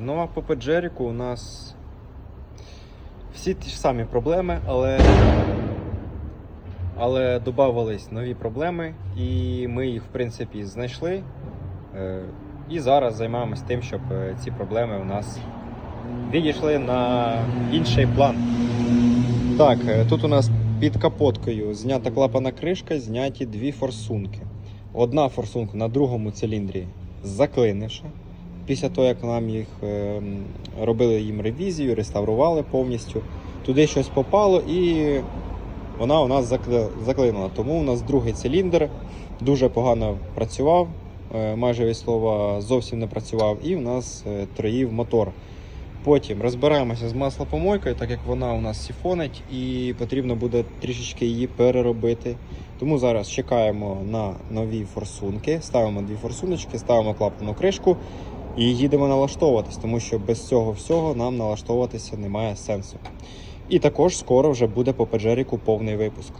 ну а по Педжеріку у нас всі ті ж самі проблеми, але, але додавались нові проблеми, і ми їх, в принципі, знайшли. Е, І зараз займаємось тим, щоб е, ці проблеми у нас відійшли на інший план. Так, е, тут у нас під капоткою знята клапана кришка, зняті дві форсунки. Одна форсунка на другому циліндрі заклинивша. Після того, як нам їх е, робили їм ревізію, реставрували повністю, туди щось попало і вона у нас закли- заклинула. Тому у нас другий циліндр дуже погано працював, е, майже від слова зовсім не працював, і у нас е, троїв мотор. Потім розбираємося з маслопомойкою, так як вона у нас сіфонить, і потрібно буде трішечки її переробити. Тому зараз чекаємо на нові форсунки, ставимо дві форсуночки, ставимо клапану кришку і їдемо налаштовуватись, тому що без цього всього нам налаштовуватися немає сенсу. І також скоро вже буде по Педжеріку повний випуск.